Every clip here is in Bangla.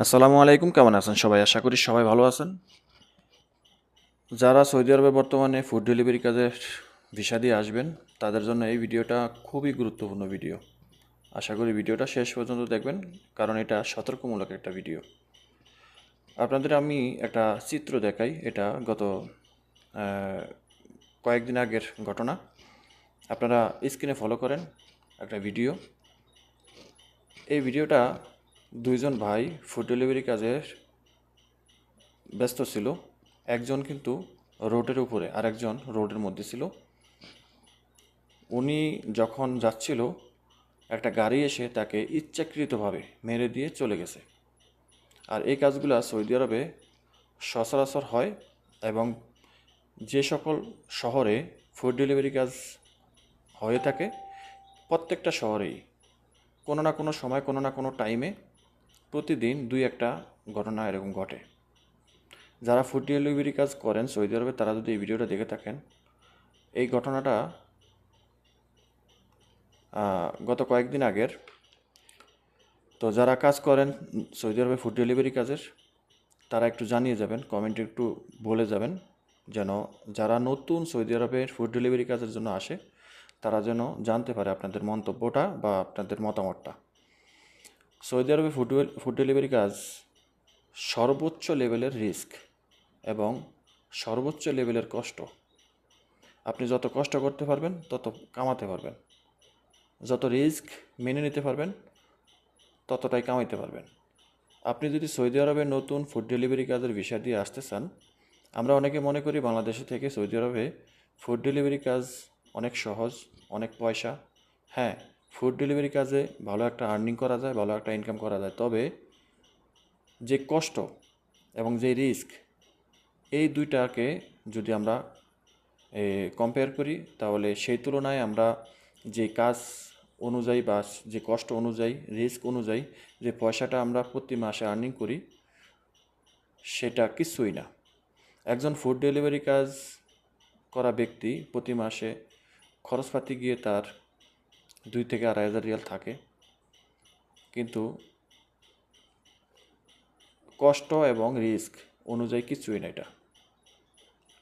আসসালামু আলাইকুম, কেমন আছেন সবাই? আশা করি সবাই ভালো আছেন। যারা সৌদি আরবে বর্তমানে ফুড ডেলিভারি কাজের ভিসা দিয়ে আসবেন, তাদের জন্য এই ভিডিওটা খুবই গুরুত্বপূর্ণ ভিডিও আশা করি ভিডিওটা শেষ পর্যন্ত দেখবেন, কারণ এটা সতর্কমূলক একটা ভিডিও আপনাদের আমি একটা চিত্র দেখাই, এটা গত কয়েকদিন আগের ঘটনা। আপনারা স্ক্রিনে ফলো করেন একটা ভিডিও এই ভিডিওটা দুইজন ভাই ফুড ডেলিভারি কাজে ব্যস্ত ছিল। একজন কিন্তু রোডের উপরে আর একজন রোডের মধ্যে ছিল। উনি যখন যাচ্ছিল, একটা গাড়ি এসে তাকে ইচ্ছাকৃতভাবে মেরে দিয়ে চলে গেছে। আর এই কাজগুলো সৌদি আরবে সচরাচর হয় এবং যে সকল শহরে ফুড ডেলিভারি কাজ হয়ে থাকে, প্রত্যেকটা শহরেই কোনো না কোনো সময়, কোনো না কোনো টাইমে প্রতিদিন দুই একটা ঘটনা এরকম ঘটে। যারা ফুড ডেলিভারি কাজ করেন সৌদি আরবে, তারা যদি এই ভিডিওটা দেখে থাকেন, এই ঘটনাটা গত কয়েকদিন আগের। তো যারা কাজ করেন সৌদি আরবে ফুড ডেলিভারি কাজের, তারা একটু জানিয়ে যাবেন, কমেন্টে একটু বলে যাবেন যেন যারা নতুন সৌদি আরবের ফুড ডেলিভারি কাজের জন্য আসে, তারা যেন জানতে পারে আপনাদের মন্তব্যটা বা আপনাদের মতামতটা। সৌদি আরবে ফুড ফুড ডেলিভারি কাজ সর্বোচ্চ লেভেলের রিস্ক এবং সর্বোচ্চ লেভেলের কষ্ট। আপনি যত কষ্ট করতে পারবেন, তত কামাতে পারবেন। যত রিস্ক মেনে নিতে পারবেন, ততটাই কামাইতে পারবেন। আপনি যদি সৌদি আরবে নতুন ফুড ডেলিভারি কাজের ভিসা দিয়ে আসতে চান, আমরা অনেকে মনে করি বাংলাদেশে থেকে সৌদি আরবে ফুড ডেলিভারি কাজ অনেক সহজ, অনেক পয়সা। হ্যাঁ ফুড ডেলিভারি কাজে ভালো একটা আর্নিং করা যায়, ভালো একটা ইনকাম করা যায়। তবে যে কষ্ট এবং যে রিস্ক এই দুইটাকে যদি আমরা কম্পেয়ার করি, তাহলে সেই তুলনায় আমরা যে কাজ অনুযায়ী বা যে কষ্ট অনুযায়ী রিস্ক অনুযায়ী যে পয়সাটা আমরা প্রতি মাসে আর্নিং করি, সেটা কিছুই না। একজন ফুড ডেলিভারি কাজ করা ব্যক্তি প্রতি মাসে খরচপাতি গিয়ে তার দুই থেকে আড়াই হাজার রিয়াল থাকে। কিন্তু কষ্ট এবং রিস্ক অনুযায়ী কিছুই না এটা।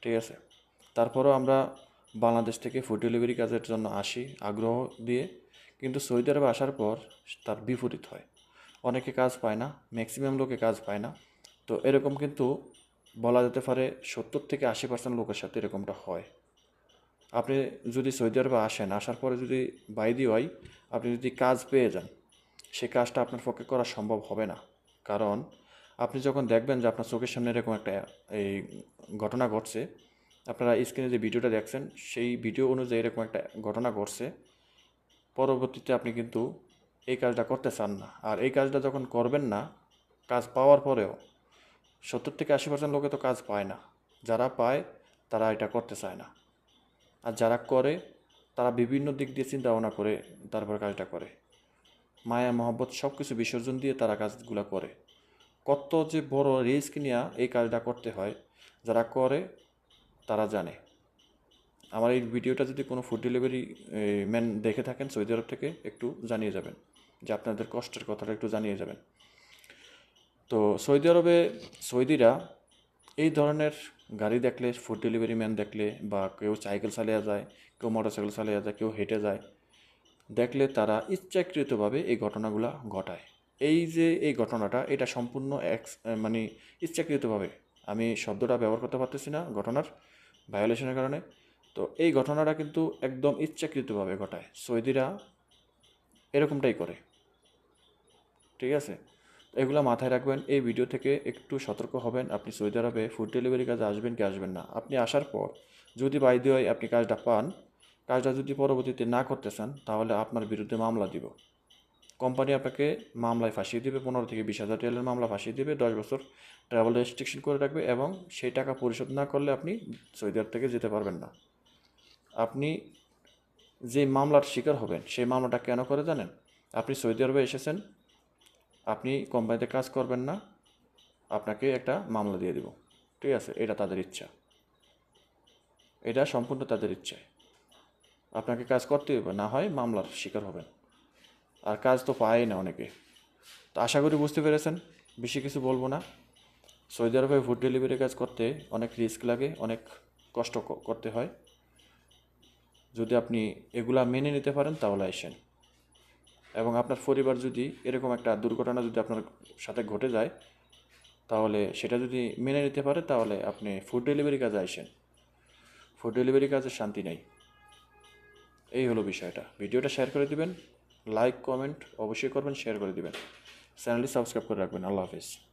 ঠিক আছে? তারপরেও আমরা বাংলাদেশ থেকে ফুড ডেলিভারি কাজের জন্য আসি আগ্রহ দিয়ে। কিন্তু সৌদি আরবে আসার পর তার বিপরীত হয়। অনেকে কাজ পায় না ম্যাক্সিমাম লোকে কাজ পায় না। তো এরকম কিন্তু বলা যেতে পারে সত্তর থেকে আশি পার্সেন্ট লোকের সাথে এরকমটা হয়। আপনি যদি সৌদি আরবে আসেন, আসার পরে যদি বাইদি হয় আপনি যদি কাজ পেয়ে যান সেই কাজটা আপনার পক্ষে করা সম্ভব হবে না। কারণ আপনি যখন দেখবেন যে আপনার চোখের সামনে এরকম একটা, এই ঘটনা ঘটছে, আপনারা স্ক্রিনে যে ভিডিওটা দেখছেন, সেই ভিডিও অনুযায়ী এরকম একটা ঘটনা ঘটছে, পরবর্তীতে আপনি কিন্তু এই কাজটা করতে চান না। আর এই কাজটা যখন করবেন না, কাজ পাওয়ার পরেও সত্তর থেকে আশি পার্সেন্ট লোকে তো কাজ পায় না। যারা পায়, তারা এটা করতে চায় না। আর যারা করে, তারা বিভিন্ন দিক দিয়ে চিন্তা ভাবনা করে, তারপর কাজটা করে। মায়া, মহব্বত সব কিছু বিসর্জন দিয়ে তারা কাজগুলো করে। কত যে বড় রিস্ক নিয়ে এই কাজটা করতে হয়, যারা করে, তারা জানে। আমার এই ভিডিওটা যদি কোনো ফুড ডেলিভারি ম্যান দেখে থাকেন সৌদি আরব থেকে, একটু জানিয়ে যাবেন। যে আপনাদের কষ্টের কথাটা একটু জানিয়ে যাবেন। তো সৌদি আরবে সৌদিরা এই ধরনের গাড়ি দেখলে ফুড ডেলিভারি ম্যান দেখলে বা কেউ সাইকেল চালিয়ে যায়, কেউ মোটর সাইকেল চালিয়ে যায়, কেউ হেঁটে যায়, দেখলে তারা ইচ্ছাকৃতভাবে এই ঘটনাগুলো ঘটায়। এই যে এই ঘটনাটা, এটা সম্পূর্ণ এক মানে ইচ্ছাকৃতভাবে। আমি শব্দটা ব্যবহার করতে পারতেছি না ঘটনার ভায়োলেশনের কারণে। তো এই ঘটনাটা কিন্তু একদম ইচ্ছাকৃতভাবে ঘটায়। সৌদিরা এরকমটাই করে। ঠিক আছে? এগুলো মাথায় রাখবেন, এই ভিডিও থেকে একটু সতর্ক হবেন। আপনি সৌদি আরবে ফুড ডেলিভারি কাজে আসবেন কি আসবেন না। আপনি আসার পর যদি বাইদি হয় আপনি কাজটা পান, কাজটা যদি পরবর্তীতে না করতে চান তাহলে আপনার বিরুদ্ধে মামলা দিব। কোম্পানি আপনাকে মামলায় ফাঁসিয়ে দেবে, পনেরো থেকে বিশ হাজার রিয়ালের মামলা ফাঁসিয়ে দেবে, দশ বছর ট্রাভেল রেস্ট্রিকশন করে রাখবে এবং সেই টাকা পরিশোধ না করলে আপনি সৌদি আরব থেকে যেতে পারবেন না। আপনি যে মামলার শিকার হবেন, সেই মামলাটা কেন করে জানেন? আপনি সৌদি আরবে এসেছেন আপনি কোম্পানিতে কাজ করবেন না, আপনাকে একটা মামলা দিয়ে দিব। ঠিক আছে, এটা তাদের ইচ্ছা। এটা সম্পূর্ণ তাদের ইচ্ছায়। আপনাকে কাজ করতে হবে না হয় মামলার শিকার হবেন। আর কাজ তো পায় না অনেকে। তো আশা করি বুঝতে পেরেছেন, বেশি কিছু বলব না। সৌদি আরবে ফুড ডেলিভারি কাজ করতে অনেক রিস্ক লাগে, অনেক কষ্ট করতে হয়। যদি আপনি এগুলা মেনে নিতে পারেন, তাহলে আসেন। এবং আপনার পরিবার যদি এরকম একটা দুর্ঘটনা যদি আপনার সাথে ঘটে যায়, তাহলে সেটা যদি মেনে নিতে পারে, তাহলে আপনি ফুড ডেলিভারি কাজে আসেন। ফুড ডেলিভারি কাজে শান্তি নেই। এই হলো বিষয়টা। ভিডিওটা শেয়ার করে দিবেন লাইক কমেন্ট অবশ্যই করবেন শেয়ার করে দিবেন। চ্যানেলটি সাবস্ক্রাইব করে রাখবেন। আল্লাহ হাফিজ।